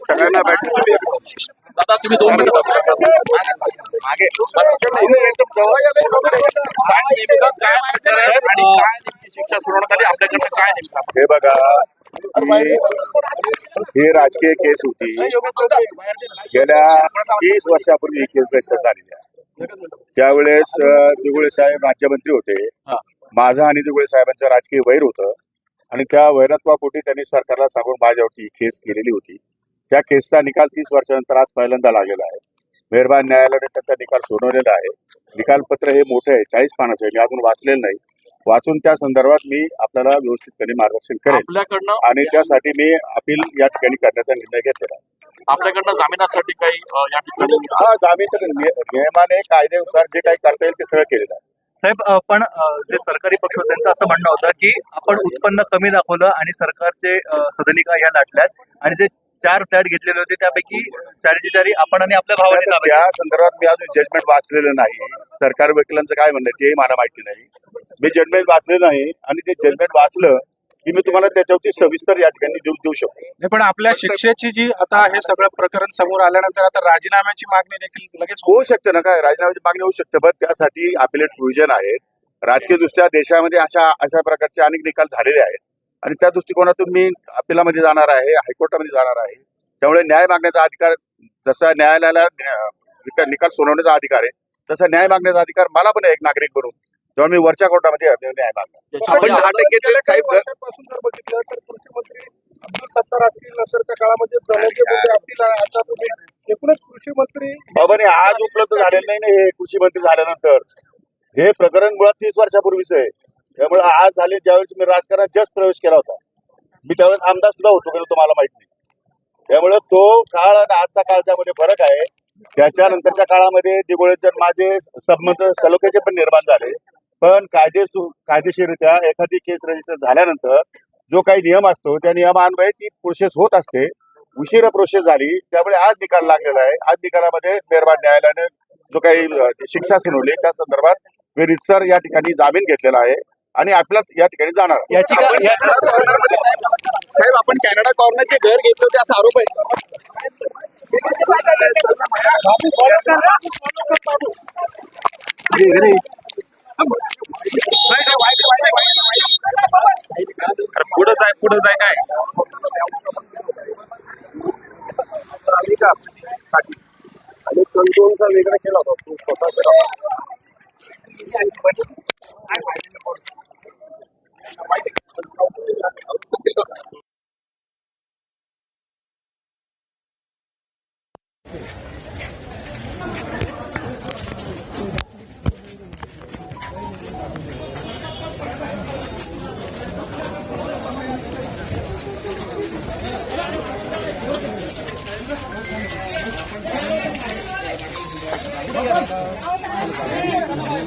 सगळ्यांना भेटतो दादा तुम्ही दोन मिनिटं मागे सांग नेमकं काय आहे आणि काय नेमकी शिक्षा सुनावण्यात आपल्याकडनं काय नेमका हे बघा. ही राजकीय केस होती. गेल्या तीस वर्षापूर्वी ही केस रजिस्टर झालेली आहे. त्यावेळेस दिगुळे साहेब राज्यमंत्री होते. माझं आणि दिगुळे साहेबांचं राजकीय वैर होतं. आणि त्या वैरत्वापोटी त्यांनी सरकारला सांगून माझ्यावरती ही केस केलेली होती. त्या केसचा निकाल तीस वर्षानंतर आज पहिल्यांदा लागलेला आहे. मेहरबान न्यायालयाने त्याचा निकाल सोडवलेला आहे. निकालपत्र हे मोठं आहे. चाळीस पानाचं आहे. मी अजून वाचलेलं नाही. वाचून त्या संदर्भात मी आपल्याला व्यवस्थितपणे मार्गदर्शन करेन. आपल्याकडनं आणि त्यासाठी मी अपील या ठिकाणी करण्याचा निर्णय घेतलेला आहे. आपल्याकडनं जामिनासाठी काही अ, या ठिकाणी हा जामीन तर नियमाने कायद्यानुसार जे काही करता येईल ते सगळं केलेलं आहे. साहेब अ, पण अ, जे सरकारी पक्ष होते त्यांचं असं म्हणणं होतं की आपण उत्पन्न कमी दाखवलं आणि सरकारचे अ, सदनिका ह्या लाटल्यात आणि जे चार फ्लॅट घेतलेले होते त्यापैकी चारीचे चारी आपण आणि आपल्या भावाने त्या संदर्भात मी अजून जजमेंट वाचलेलं नाही. सरकार वकिलांचं काय म्हणणं आहे तेही मला माहिती नाही. मी जजमेंट वाचलेलं नाही आणि ते जजमेंट वाचलं की मी तुम्हाला त्याच्यावरती सविस्तर या ठिकाणी देऊ देऊ शकतो. नाही पण आपल्या शिक्षेची जी आता हे सगळं प्रकरण समोर आल्यानंतर आता राजीनाम्याची मागणी देखील लगेच होऊ शकते ना काय राजीनाम्याची मागणी होऊ शकते पण त्यासाठी अपिलेट प्रोव्हिजन आहेत राजकीय दृष्ट्या देशामध्ये अशा अशा प्रकारचे अनेक निकाल झालेले आहेत. आणि त्या दृष्टिकोनातून मी अपिलामध्ये जाणार आहे हायकोर्टामध्ये जाणार आहे. त्यामुळे न्याय मागण्याचा अधिकार जसा न्यायालयाला न्या- निकाल निकाल सोडवण्याचा अधिकार आहे तसा न्याय मागण्याचा अधिकार मला पण आहे एक नागरिक म्हणून तेव्हा मी वरच्या कोर्टामध्ये मागणार. याच्यामध्ये आपण दहा टक्के साहेब वर्षांपासून जर बघितलं तर कृषी मंत्री अब्दुल सत्तार असतील नंतरच्या काळामध्ये असतील आता तुम्ही एकूणच कृषी मंत्री बाबाने आज उपलब्ध झालेलं नाही ना हे कृषी मंत्री झाल्यानंतर. हे प्रकरण मुळात तीस वर्षापूर्वीच आहे. त्यामुळे आज झाले ज्यावेळेस मी राजकारणात जस्ट प्रवेश केला होता. मी त्यावेळेस आमदार सुद्धा होतो गेलो तुम्हाला माहीत नाही. त्यामुळे तो काळ आणि आजचा काळच्या मध्ये फरक आहे त्याच्यानंतरच्या काळामध्ये दिगोळेचे माझे संबंध सलोख्याचे पण निर्माण झाले. पण कायदे कायदेशीररित्या एखादी केस रजिस्टर झाल्यानंतर जो काही नियम असतो त्या नियमान्वये ती प्रोसेस होत असते. उशिरा प्रोसेस झाली त्यामुळे आज निकाल लागलेला आहे. आज निकालामध्ये मेहरबान न्यायालयाने जो काही शिक्षा सुनावली त्या संदर्भात मी रितसर या ठिकाणी जामीन घेतलेला आहे आणि आपल्या या ठिकाणी जाणार साहेब आपण कॅनडा कॉर्नरचे घर घेतलं होते असा आरोप आहे. पुढं जाय पुढं जाय काय? आणि कंट्रोलचा वेगळा केला होता तो स्वतः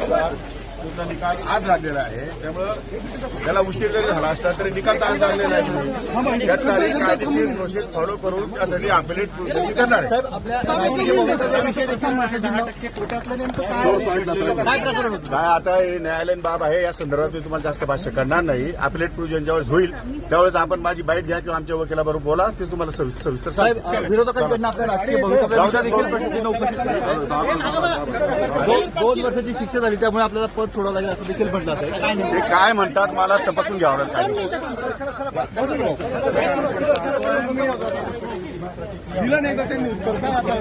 होता. तुमचा निकाल आज लागलेला आहे. त्यामुळं त्याला उशीर जरी झाला असता तरी निकाल तर आज लागलेला आहे. त्यासाठी कायदेशीर प्रोसेस फॉलो करून त्यासाठी अपिलेट प्रोसेस करणार आहे. काय आता हे न्यायालयीन बाब आहे या संदर्भात मी तुम्हाला जास्त भाष्य करणार नाही. अपिलेट प्रोव्हिजन ज्यावेळेस होईल त्यावेळेस आपण माझी बाईट घ्या किंवा आमच्या वकिलाबरोबर बोला ते तुम्हाला सविस्तर सांगतो. विरोधकांकडनं आपल्या राजकीय दोन वर्षाची शिक्षा झाली त्यामुळे आपल्याला पद सोडावं लागेल असं देखील म्हटलं जातं. काय ते काय म्हणतात मला तपासून घ्यावं लागेल. दिलं नाही का त्यांनी उत्तर. काय आता